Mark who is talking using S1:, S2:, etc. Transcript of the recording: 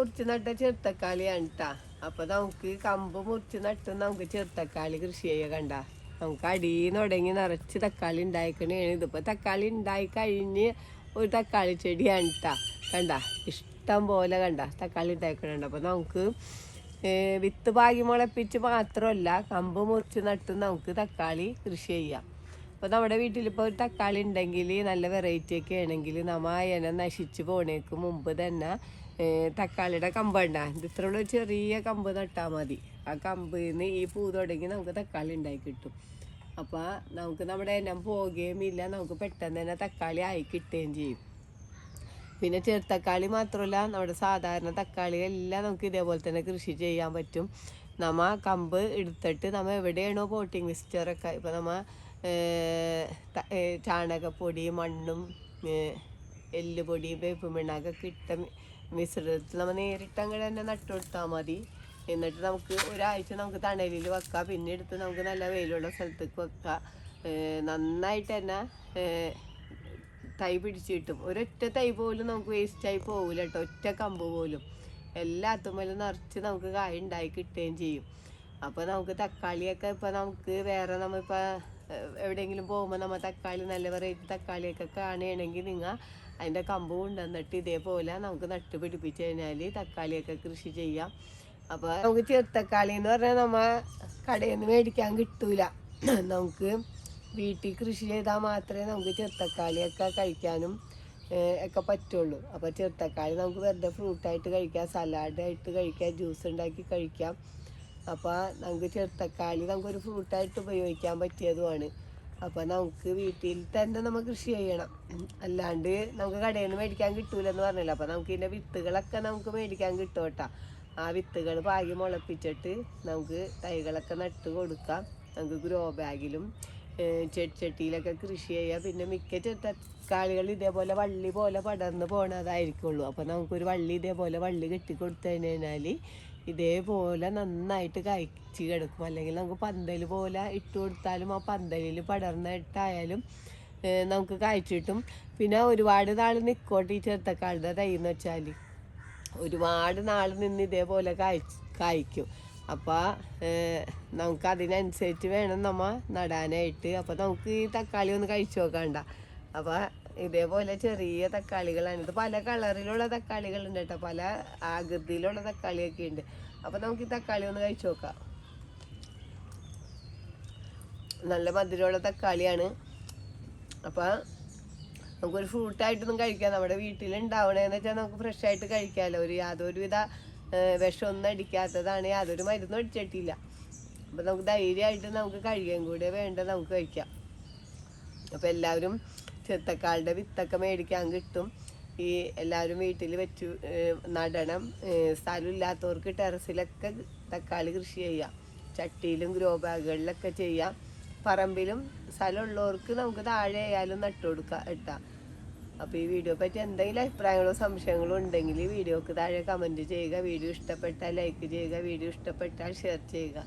S1: മുറിച്ച് നട്ട ചെറുത്തക്കാളിയാണ് കേട്ടാ അപ്പൊ നമുക്ക് കമ്പ് മുറിച്ച് നട്ട് നമുക്ക് ചെറുത്തക്കാളി കൃഷി ചെയ്യുക കണ്ട. നമുക്ക് അടിയിൽ തുടങ്ങി നിറച്ച് തക്കാളി ഉണ്ടായിക്കണേണ്. ഇതിപ്പോ തക്കാളി ഉണ്ടായി കഴിഞ്ഞ് ഒരു തക്കാളി ചെടിയാണ് കേട്ടാ കണ്ട? ഇഷ്ടം പോലെ കണ്ട തക്കാളി ഉണ്ടായിക്കണുണ്ട്. അപ്പൊ നമുക്ക് വിത്ത് പാകി മുളപ്പിച്ച് മാത്രമല്ല കമ്പ് മുറിച്ച് നട്ട് നമുക്ക് തക്കാളി കൃഷി ചെയ്യാം. അപ്പോൾ നമ്മുടെ വീട്ടിലിപ്പോൾ ഒരു തക്കാളി ഉണ്ടെങ്കിൽ നല്ല വെറൈറ്റി ഒക്കെ ആണെങ്കിൽ നമ്മ അയന നശിച്ചു പോണേക്ക് മുമ്പ് തന്നെ തക്കാളിയുടെ കമ്പുണ്ട. ഇത് ഇത്രയുള്ള ഒരു ചെറിയ കമ്പ് നട്ടാൽ മതി. ആ കമ്പിൽ നിന്ന് ഈ പൂ തുടങ്ങി നമുക്ക് തക്കാളി ഉണ്ടായി കിട്ടും. അപ്പോൾ നമുക്ക് നമ്മുടെ എണ്ണം പോകുകയും ഇല്ല നമുക്ക് പെട്ടെന്ന് തന്നെ തക്കാളി ആയി കിട്ടുകയും ചെയ്യും. പിന്നെ ചെറുത്തക്കാളി മാത്രമല്ല നമ്മുടെ സാധാരണ തക്കാളി എല്ലാം നമുക്ക് ഇതേപോലെ തന്നെ കൃഷി ചെയ്യാൻ പറ്റും. നമ്മ കമ്പ് എടുത്തിട്ട് നമ്മ എവിടെയാണോ പോട്ടിങ് മിക്സ്ചറൊക്കെ ഇപ്പം നമ്മ ചാണകപ്പൊടി മണ്ണും എല്ലുപൊടി വേപ്പ് മിണ്ണാക്കൊക്കെ ഇട്ട മി- മിശ്രിതത്തിൽ നമ്മൾ നേരിട്ട് അങ്ങനെ തന്നെ നട്ടുകൊടുത്താൽ മതി. എന്നിട്ട് നമുക്ക് ഒരാഴ്ച നമുക്ക് തണലിൽ വെക്കാം. പിന്നെ എടുത്ത് നമുക്ക് നല്ല വെയിലുള്ള സ്ഥലത്തേക്ക് വെക്കാം. നന്നായിട്ട് തന്നെ തൈ പിടിച്ച് കിട്ടും. ഒരൊറ്റ തൈ പോലും നമുക്ക് വേസ്റ്റായി പോകില്ല കേട്ടോ ഒറ്റ കമ്പ് പോലും. എല്ലാത്തുമ്മലും നിറച്ച് നമുക്ക് കായ ഉണ്ടായി കിട്ടുകയും ചെയ്യും. അപ്പോൾ നമുക്ക് തക്കാളിയൊക്കെ ഇപ്പോൾ നമുക്ക് വേറെ നമ്മളിപ്പോൾ എവിടെയെങ്കിലും പോകുമ്പോൾ നമ്മൾ തക്കാളി നല്ല വെറൈറ്റി തക്കാളിയൊക്കെ കാണുകയാണെങ്കിൽ നിങ്ങൾ അതിന്റെ കമ്പ് കൊണ്ടുവന്നിട്ട് ഇതേപോലെ നമുക്ക് നട്ട് പിടിപ്പിച്ച് കഴിഞ്ഞാൽ തക്കാളിയൊക്കെ കൃഷി ചെയ്യാം. അപ്പോൾ നമുക്ക് ചെറുത്തക്കാളി എന്ന് പറഞ്ഞാൽ നമ്മൾ കടയിൽ നിന്ന് മേടിക്കാൻ കിട്ടൂല. നമുക്ക് വീട്ടിൽ കൃഷി ചെയ്താൽ മാത്രമേ നമുക്ക് ചെറുത്തക്കാളിയൊക്കെ കഴിക്കാനും ഒക്കെ പറ്റുള്ളൂ. അപ്പോൾ ചെറുത്തക്കാളി നമുക്ക് വെറുതെ ഫ്രൂട്ടായിട്ട് കഴിക്കാം സലാഡായിട്ട് കഴിക്കാം ജ്യൂസ് ഉണ്ടാക്കി കഴിക്കാം. അപ്പോൾ നമുക്ക് ചെറുത്തക്കാളി നമുക്കൊരു ഫ്രൂട്ടായിട്ട് ഉപയോഗിക്കാൻ പറ്റിയതുമാണ്. അപ്പോൾ നമുക്ക് വീട്ടിൽ തന്നെ നമ്മൾ കൃഷി ചെയ്യണം. അല്ലാണ്ട് നമുക്ക് കടയിൽ നിന്ന് മേടിക്കാൻ കിട്ടൂലെന്ന് പറഞ്ഞില്ല? അപ്പോൾ നമുക്ക് ഇതിന്റെ വിത്തുകളൊക്കെ നമുക്ക് മേടിക്കാൻ കിട്ടും ആ വിത്തുകൾ പാകി മുളപ്പിച്ചിട്ട് നമുക്ക് തൈകളൊക്കെ നട്ട് കൊടുക്കാം. നമുക്ക് ഗ്രോ ബാഗിലും ചെടിച്ചട്ടിയിലൊക്കെ കൃഷി ചെയ്യാം. പിന്നെ മിക്ക തക്കാളികൾ ഇതേപോലെ വള്ളി പോലെ പടർന്ന് പോണതായിരിക്കുള്ളൂ. അപ്പോൾ നമുക്കൊരു വള്ളി ഇതേപോലെ വള്ളി കെട്ടി കൊടുത്തു ഇതേപോലെ നന്നായിട്ട് കഴിച്ച് കിടക്കും. അല്ലെങ്കിൽ നമുക്ക് പന്തൽ പോലെ ഇട്ട് കൊടുത്താലും ആ പന്തലിൽ പടർന്നിട്ടായാലും നമുക്ക് കായ്ച്ചു കിട്ടും. പിന്നെ ഒരുപാട് നാൾ നിൽക്കോട്ടെ ഈ ചെറുത്തക്കാളുടെ തൈ എന്ന് വെച്ചാൽ. ഒരുപാട് നാൾ നിന്ന് ഇതേപോലെ കായ്ച്ച് കായ്ക്കും. അപ്പോൾ നമുക്ക് അതിനനുസരിച്ച് വേണം നമ്മ നടാനായിട്ട്. അപ്പോൾ നമുക്ക് ഈ തക്കാളി ഒന്ന് കഴിച്ചു നോക്കണ്ട. അപ്പോൾ ഇതേപോലെ ചെറിയ തക്കാളികളാണ്. ഇത് പല കളറിലുള്ള തക്കാളികളുണ്ട് കേട്ടോ. പല ആകൃതിയിലുള്ള തക്കാളിയൊക്കെ ഉണ്ട്. അപ്പോൾ നമുക്ക് ഈ തക്കാളി ഒന്ന് കഴിച്ചു നോക്കാം. നല്ല മധുരമുള്ള തക്കാളിയാണ്. അപ്പോൾ നമുക്കൊരു ഫ്രൂട്ടായിട്ടൊന്നും കഴിക്കാം. നമ്മുടെ വീട്ടിലുണ്ടാവണേന്ന് വെച്ചാൽ നമുക്ക് ഫ്രഷ് ആയിട്ട് കഴിക്കാമല്ലോ ഒരു യാതൊരുവിധ വിഷമൊന്നും അടിക്കാത്തതാണ്. യാതൊരു മരുന്നും അടിച്ചിട്ടില്ല. അപ്പം നമുക്ക് ധൈര്യമായിട്ട് നമുക്ക് കഴിയാൻ കൂടെ വേണ്ട നമുക്ക് കഴിക്കാം. അപ്പോൾ എല്ലാവരും ചെത്തക്കാളുടെ വിത്തൊക്കെ മേടിക്കാൻ കിട്ടും. ഈ എല്ലാവരും വീട്ടിൽ വെച്ചു നടണം. സ്ഥലമില്ലാത്തവർക്ക് ടെറസിലൊക്കെ തക്കാളി കൃഷി ചെയ്യാം. ചട്ടിയിലും ഗ്രോ ബാഗുകളിലൊക്കെ ചെയ്യാം. പറമ്പിലും സ്ഥലമുള്ളവർക്ക് നമുക്ക് താഴെ ആയാലും നട്ടു കൊടുക്കാം ഇട്ടാം. അപ്പോൾ ഈ വീഡിയോ പറ്റി എന്തെങ്കിലും അഭിപ്രായങ്ങളോ സംശയങ്ങളോ ഉണ്ടെങ്കിൽ ഈ വീഡിയോക്ക് താഴെ കമന്റ് ചെയ്യുക. വീഡിയോ ഇഷ്ടപ്പെട്ടാൽ ലൈക്ക് ചെയ്യുക. വീഡിയോ ഇഷ്ടപ്പെട്ടാൽ ഷെയർ ചെയ്യുക.